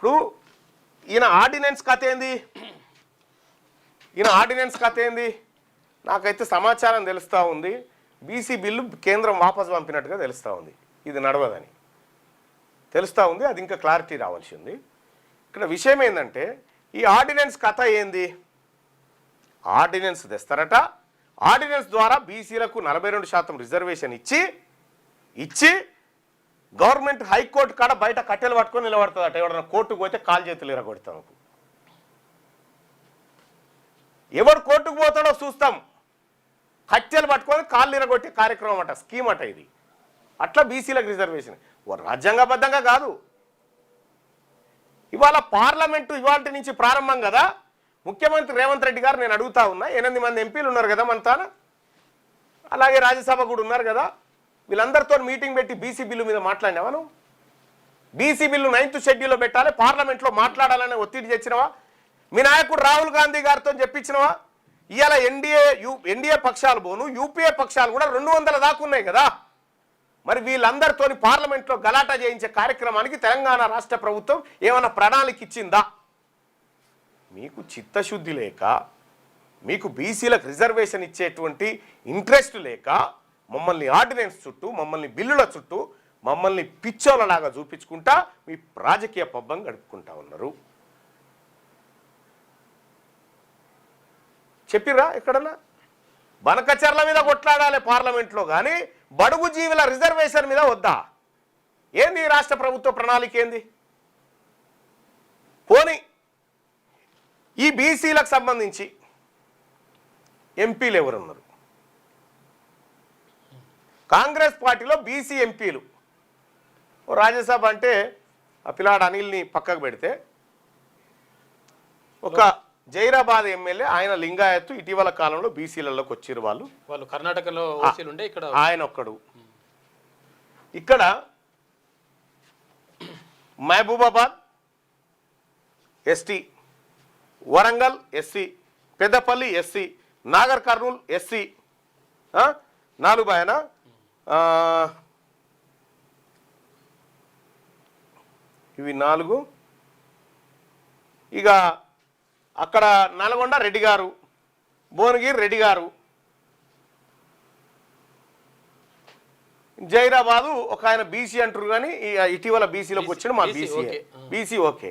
ఇప్పుడు ఈయన ఆర్డినెన్స్ కథ ఏంది? ఈయన ఆర్డినెన్స్ కథ ఏంది? నాకైతే సమాచారం తెలుస్తూ ఉంది. బీసీ బిల్లు కేంద్రం వాపసు పంపినట్టుగా తెలుస్తూ ఉంది. ఇది నడవదని. తెలుస్తూ ఉంది అది ఇంకా క్లారిటీ రావాల్సి ఉంది. ఇక్కడ విషయం ఏంటంటే ఈ ఆర్డినెన్స్ కథ ఏంది? ఆర్డినెన్స్ తెస్తారట. ఆర్డినెన్స్ ద్వారా బీసీలకు నలభై రెండు శాతం రిజర్వేషన్ ఇచ్చి ఇచ్చి గవర్నమెంట్ హైకోర్టు కాడ బయట కట్టెలు పట్టుకొని నిలబడుతుందట. ఎవడన్నా కోర్టుకు పోతే కాలు చేతులు ఇరగొడతాం ఎవడు కోర్టుకు పోతాడో చూస్తాం. కట్టెలు పట్టుకొని కాళ్ళు ఇరగొట్టే కార్యక్రమం అట స్కీమ్ అట ఇది. అట్లా బీసీలకు రిజర్వేషన్. రాజ్యాంగబద్ధంగా కాదు. ఇవాళ పార్లమెంటు ఇవాళ నుంచి ప్రారంభం కదా. ముఖ్యమంత్రి రేవంత్ రెడ్డి గారు నేను అడుగుతా ఉన్నా ఎనిమిది మంది ఎంపీలు ఉన్నారు కదా మన అలాగే రాజ్యసభ కూడా ఉన్నారు కదా. వీళ్ళందరితో మీటింగ్ పెట్టి బీసీ బిల్లు మీద మాట్లాడినావా నువ్వు? బీసీ బిల్లు నైన్త్ షెడ్యూల్లో పెట్టాలి పార్లమెంట్లో మాట్లాడాలని ఒత్తిడి తెచ్చినవా? మీ నాయకుడు రాహుల్ గాంధీ గారితో చెప్పించినవా? ఇవాళ ఎన్డీఏ యూ ఎన్డీఏ పక్షాలు పోను యూపీఏ పక్షాలు కూడా రెండు వందల దాకా ఉన్నాయి కదా? మరి వీళ్ళందరితోని పార్లమెంట్లో గలాటా చేయించే కార్యక్రమానికి తెలంగాణ రాష్ట్ర ప్రభుత్వం ఏమైనా ప్రణాళిక ఇచ్చిందా? మీకు చిత్తశుద్ధి లేక మీకు బీసీలకు రిజర్వేషన్ ఇచ్చేటువంటి ఇంట్రెస్ట్ లేక మమ్మల్ని ఆర్డినెన్స్ చుట్టూ మమ్మల్ని బిల్లుల చుట్టూ మమ్మల్ని పిచ్చోలలాగా చూపించుకుంటా మీ రాజకీయ పబ్బం గడుపుకుంటా ఉన్నారు. చెప్పిర్రా ఎక్కడన్నా? బనకచర్ల మీద కొట్లాడాలి పార్లమెంట్లో కానీ బడుగు జీవుల రిజర్వేషన్ మీద వద్దా? ఏంది ఈ రాష్ట్ర ప్రభుత్వ ప్రణాళిక ఏంది? పోనీ ఈ బీసీలకు సంబంధించి ఎంపీలు ఎవరున్నారు? కాంగ్రెస్ పార్టీలో బీసీ ఎంపీలు. రాజ్యసభ అంటే ఆ పిల్లాడు అనిల్ని పక్కకు పెడితే ఒక జైరాబాద్ ఎమ్మెల్యే ఆయన లింగాయత్తు ఇటీవల కాలంలో బీసీలలోకి వచ్చిరు వాళ్ళు. వాళ్ళు కర్ణాటకలో ఇక్కడ ఆయన ఒక్కడు. ఇక్కడ Mahabubabad ST Warangal SC Peddapalli SC Nagarkurnool SC? నాలుగు ఆయన. ఇవి నాలుగు. ఇక అక్కడ నల్గొండ రెడ్డి గారు భువనగిరి రెడ్డి గారు జైరాబాదు ఒక ఆయన బీసీ అంటారు కానీ ఇటీవల బీసీలోకి వచ్చిన మా బీసీ. BC okay.